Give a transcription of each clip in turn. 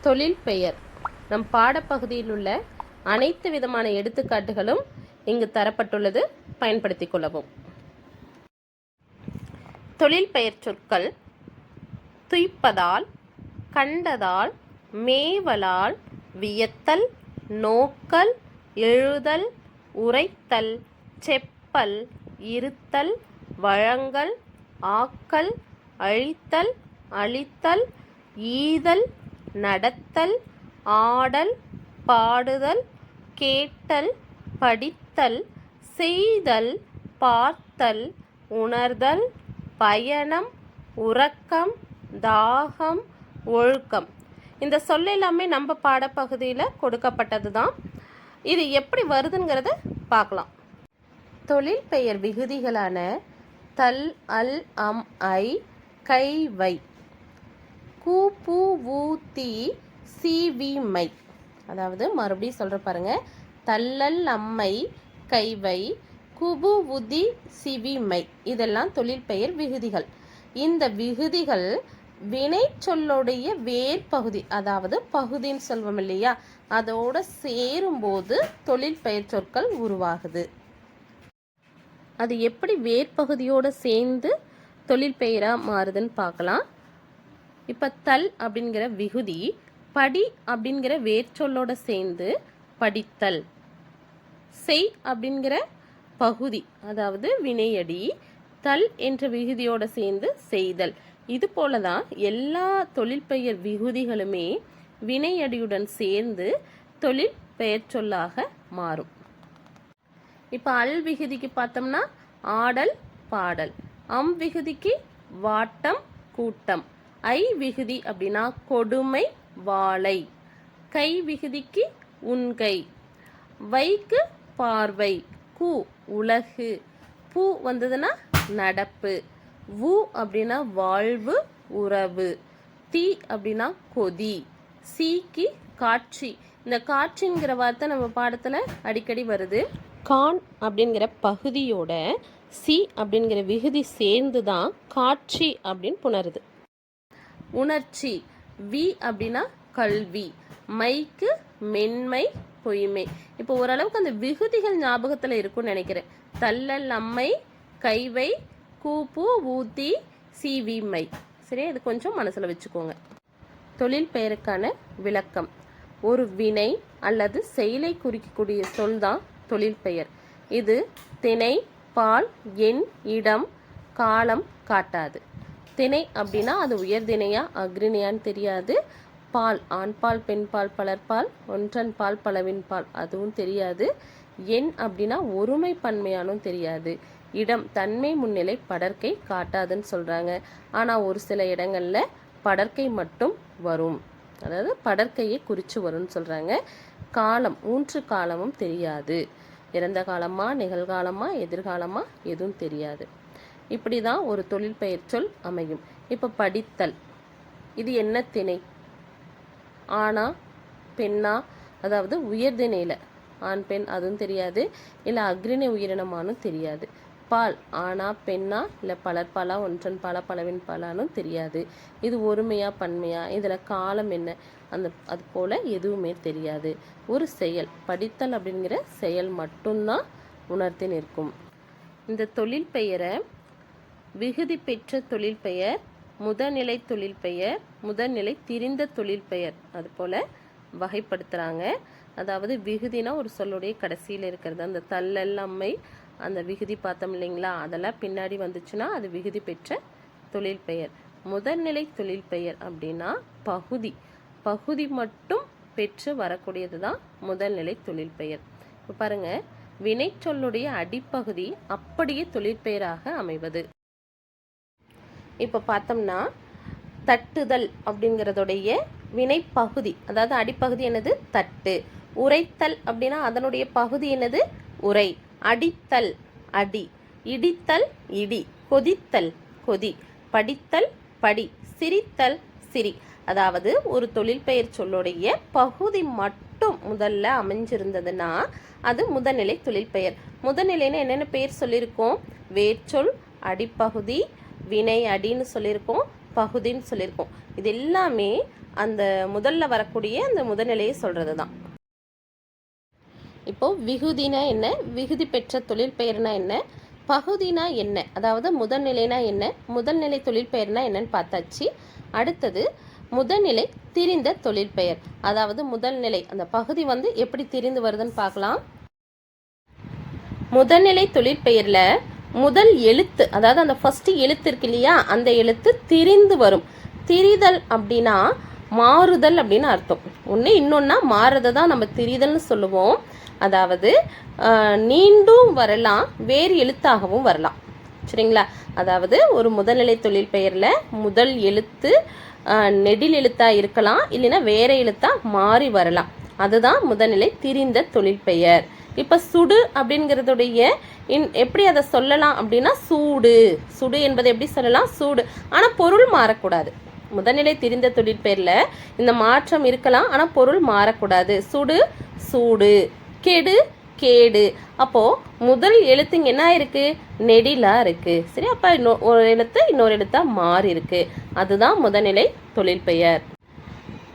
தொழில் பெயர். நம் பாடப்பகுதியில் உள்ள அனைத்து விதமான எடுத்துக்காட்டுகளும் இங்கு தரப்பட்டுள்ளது. பயன்படுத்திக் கொள்ளவும். தொழில் பெயர் சொற்கள் துய்ப்பதால் கண்டதால் மேவலால் வியத்தல் நோக்கல் எழுதல் உரைத்தல் செப்பல் இருத்தல் வழங்கல் ஆக்கல் அழித்தல் அழித்தல் ஈதல் நடத்தல் ஆடல் பாடுதல் கேட்டல் படித்தல் செய்தல் பார்த்தல் உணர்தல் பயணம் உறக்கம் தாகம் ஒழுக்கம். இந்த சொல் எல்லாமே நம்ம பாடப்பகுதியில் கொடுக்கப்பட்டது தான் இது எப்படி வருதுங்கிறத பார்க்கலாம். தொழில் பெயர் விகுதிகளான தல் அல் அம் ஐ கை வை. கூ பூ ஊ தி சி வி மை. அதாவது மறுபடியும் சொல்கிற பாருங்க. தள்ளல் அம்மை கைவை குபு உதி சிவி மை. இதெல்லாம் தொழில் பெயர் விகுதிகள். இந்த விகுதிகள் வினை சொல்லுடைய வேர் பகுதி அதாவது பகுதின்னு சொல்வோம் இல்லையா? அதோட சேரும்போது தொழில் பெயர் சொற்கள் உருவாகுது. அது எப்படி வேர்பகுதியோடு சேர்ந்து தொழில் பெயராக மாறுதுன்னு பார்க்கலாம். இப்போ தல் அப்படிங்கிற விகுதி படி அப்படிங்கிற வேர்ச்சொல்லோட சேர்ந்து படித்தல். செய் அப்படிங்கிற பகுதி அதாவது வினையடி தல் என்ற விகுதியோட சேர்ந்து செய்தல். இது போல தான் எல்லா தொழிற்பெயர் விகுதிகளுமே வினையடியுடன் சேர்ந்து தொழில் பெயர் சொல்லாக மாறும். இப்போ அல் விகுதிக்கு பார்த்தோம்னா ஆடல் பாடல். அம் விகுதிக்கு வாட்டம் கூட்டம். ஐ விகுதி அப்படின்னா கொடுமை வாழை. கை விகுதிக்கு உண்கை வைக்கு பார்வை. கு உலகு. பூ வந்ததுன்னா நடப்பு. வு அப்படின்னா வாழ்வு உறவு. தீ அப்படின்னா கொதி. சீக்கு காட்சி. இந்த காட்சிங்கிற வார்த்தை நம்ம பாடத்தில் அடிக்கடி வருது. கான் அப்படிங்கிற பகுதியோட சி அப்படிங்கிற விகுதி சேர்ந்து தான் காட்சி அப்படின்னு புணருது. உணர்ச்சி. வி அப்படின்னா கல்வி. மைக்கு மென்மை பொய்மை. இப்போ ஓரளவுக்கு அந்த விகுதிகள் ஞாபகத்தில் இருக்கும்னு நினைக்கிறேன். தள்ளல் அம்மை கைவை கூப்பு ஊத்தி சிவி மை. சரி இது கொஞ்சம் மனசில் வச்சுக்கோங்க. தொழில் பெயருக்கான விளக்கம். ஒரு வினை அல்லது செயலை குறிக்கக்கூடிய சொல் தான் தொழில் பெயர். இது திணை பால் எண் இடம் காலம் காட்டாது. திணை அப்படின்னா அது உயர்திணையா அக்ரிணையான்னு தெரியாது. பால் ஆண்பால் பெண்பால் பலர்பால் ஒன்றன் பால் பலவின் பால் அதுவும் தெரியாது. எண் அப்படின்னா ஒருமை பன்மையானும் தெரியாது. இடம் தன்மை முன்னிலை படர்க்கை காட்டாதுன்னு சொல்கிறாங்க ஆனால் ஒரு சில இடங்களில் படர்க்கை மட்டும் வரும். அதாவது படற்கையை குறித்து வரும்னு சொல்கிறாங்க காலம் ஊன்று காலமும் தெரியாது. இறந்த காலமா நிகழ்காலமா எதிர்காலமா எதுவும் தெரியாது. இப்படி தான் ஒரு தொழில் பெயர் சொல் அமையும். இப்போ படித்தல். இது என்ன திணை? ஆணா பெண்ணா? அதாவது உயர்திணையில் ஆண் பெண் அதுவும் தெரியாது. இல்லை அக்ரிணை உயிரினமானும் தெரியாது. பால் ஆனா பெண்ணா? இல்லை பலர்பாலா ஒன்றன் பாலா பலவின் பாலானும் தெரியாது. இது ஒருமையா பன்மையா? இதில் காலம் என்ன? அந்த அது போல் எதுவுமே தெரியாது. ஒரு செயல் படித்தல் அப்படிங்கிற செயல் மட்டும்தான் உணர்த்தி நிற்கும். இந்த தொழில் பெயரை விகுதி பெற்ற தொழில் பெயர் முதநிலை தொழில் பெயர் முதநிலை திரிந்த தொழில் பெயர். அது போல் வகைப்படுத்துகிறாங்க அதாவது விகுதினா ஒரு சொல்லுடைய கடைசியில் இருக்கிறது. அந்த தள்ளல் அம்மை அந்த விகுதி பார்த்தோம் இல்லைங்களா? அதெல்லாம் பின்னாடி வந்துச்சுன்னா அது விகுதி பெற்ற தொழில் பெயர். முதல்நிலை தொழில் பெயர் அப்படின்னா பகுதி. பகுதி மட்டும் பெற்று வரக்கூடியது தான் முதல்நிலை தொழில் பெயர். இப்போ பாருங்க வினைச்சொல்லுடைய அடிப்பகுதி அப்படியே தொழிற்பெயராக அமைவது. இப்போ பார்த்தோம்னா தட்டுதல் அப்படிங்கிறதுடைய வினைப்பகுதி அதாவது அடிப்பகுதி என்னது? தட்டு. உரைத்தல் அப்படின்னா அதனுடைய பகுதி என்னது? உரை. அடித்தல் அடி. இடித்தல் இடி. கொதித்தல் கொதி. படித்தல் படி. சிரித்தல் சிரி. அதாவது ஒரு தொழில் பெயர் சொல்லுடைய பகுதி மட்டும் முதல்ல அமைஞ்சிருந்ததுன்னா அது முதல்நிலை தொழில் பெயர் முதல்நிலைன்னு என்னென்ன பெயர் சொல்லியிருக்கோம்? வேர்ச்சொல் அடிப்பகுதி வினை அடின்னு சொல்லியிருக்கோம் பகுதின்னு சொல்லியிருக்கோம் இது எல்லாமே அந்த முதல்ல வரக்கூடிய அந்த முதல்நிலையை சொல்கிறது தான் இப்போ விகுதினா என்ன? விகுதி பெற்ற தொழில் பெயர்னா என்ன? பகுதினா என்ன? அதாவது முதல்நிலைனா என்ன? முதல்நிலை தொழில் பெயர்னா என்னன்னு பார்த்தாச்சு. அடுத்தது முதல்நிலை திரிந்த தொழில் பெயர். அதாவது முதல்நிலை அந்த பகுதி வந்து எப்படி திரிந்து வருதுன்னு பார்க்கலாம். முதல்நிலை தொழிற்பெயரில் முதல் எழுத்து அதாவது அந்த ஃபஸ்ட்டு எழுத்து இருக்கு இல்லையா அந்த எழுத்து திரிந்து வரும். திரிதல் அப்படின்னா மாறுதல் அப்படின்னு அர்த்தம். ஒன்று இன்னொன்னா மாறுறதை தான் நம்ம திரிதல்னு சொல்லுவோம். அதாவது நீண்டும் வரலாம் வேறு எழுத்தாகவும் வரலாம். சரிங்களா? அதாவது ஒரு முதல்நிலை தொழில் பெயரில் முதல் எழுத்து நெடில் எழுத்தாக இருக்கலாம் இல்லைன்னா வேற எழுத்தாக மாறி வரலாம். அதுதான் முதல்நிலை திரிந்த தொழில் பெயர். இப்போ சுடு அப்படிங்கிறதுடைய இன் எப்படி அதை சொல்லலாம் அப்படின்னா சூடு. சுடு என்பதை எப்படி சொல்லலாம்? சூடு. ஆனால் பொருள் மாறக்கூடாது. முதல்நிலை திரிந்த தொழிற்பெயரில் இந்த மாற்றம் இருக்கலாம் ஆனால் பொருள் மாறக்கூடாது. சுடு சூடு. கெடு கேடு. அப்போது முதல் எழுத்து என்ன இருக்கு? நெடிலாக இருக்கு. சரி அப்போ இன்னொ- ஒரு எழுத்து இன்னொரு எழுத்தாக மாறி இருக்கு. அதுதான் முதல்நிலை தொழிற்பெயர்.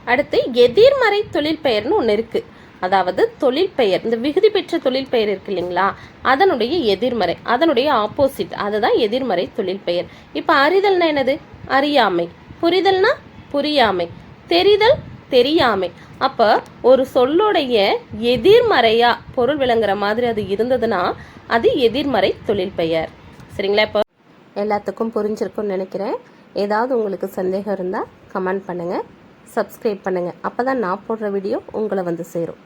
அடுத்து எதிர்மறை தொழிற்பெயர்னு ஒன்று இருக்குது அதாவது தொழில் பெயர் இந்த விகுதி பெற்ற தொழில் பெயர் இருக்கு இல்லைங்களா? அதனுடைய எதிர்மறை அதனுடைய ஆப்போசிட் அதுதான் எதிர்மறை தொழிற்பெயர் இப்போ அறிதல்னா என்னது? அறியாமை. புரிதல்னா புரியாமை. தெரிதல் தெரியாமை. அப்போ ஒரு சொல்லுடைய எதிர்மறையா பொருள் விளங்குற மாதிரி அது இருந்ததுன்னா அது எதிர்மறை தொழில் பெயர். சரிங்களா? இப்போ எல்லாத்துக்கும் புரிஞ்சிருக்கும்னு நினைக்கிறேன். ஏதாவது உங்களுக்கு சந்தேகம் இருந்தால் கமெண்ட் பண்ணுங்கள் சப்ஸ்கிரைப் பண்ணுங்கள் அப்போ தான் நான் போடுற வீடியோ உங்களை வந்து சேரும்.